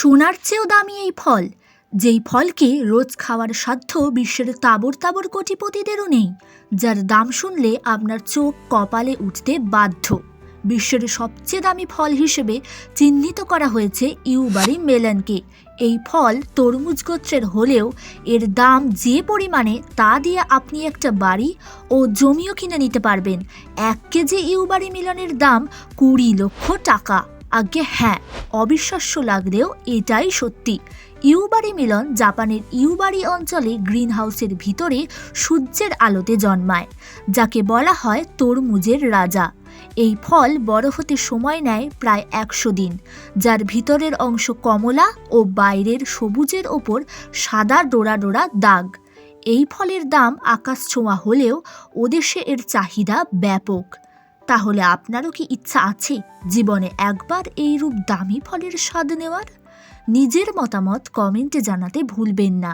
সোনার চেয়েও দামি এই ফল, যেই ফলকে রোজ খাওয়ার সাধ্য বিশ্বের তাবর তাবর কোটিপতিদেরও নেই, যার দাম শুনলে আপনার চোখ কপালে উঠতে বাধ্য। বিশ্বের সবচেয়ে দামি ফল হিসেবে চিহ্নিত করা হয়েছে ইউবারি মেলনকে। এই ফল তরমুজ গোত্রের হলেও এর দাম যে পরিমাণে তা দিয়ে আপনি একটা বাড়ি ও জমিও কিনে নিতে পারবেন। এক কেজি ইউবারি মিলনের দাম কুড়ি লক্ষ টাকা। আজ্ঞে হ্যাঁ অবিশ্বাস্য লাগলেও এটাই সত্যি। ইউবারি মিলন জাপানের ইউবারি অঞ্চলে গ্রিন হাউসের ভিতরে সূর্যের আলোতে জন্মায়, যাকে বলা হয় তরমুজের রাজা। এই ফল বড় হতে সময় নেয় প্রায় একশো দিন, যার ভিতরের অংশ কমলা ও বাইরের সবুজের ওপর সাদা ডোরা ডোরা দাগ। এই ফলের দাম আকাশ ছোঁয়া হলেও ওদেশে এর চাহিদা ব্যাপক। তাহলে আপনারও কি ইচ্ছা আছে জীবনে একবার এই রূপ দামি ফলের স্বাদ নেওয়ার? নিজের মতামত কমেন্টে জানাতে ভুলবেন না।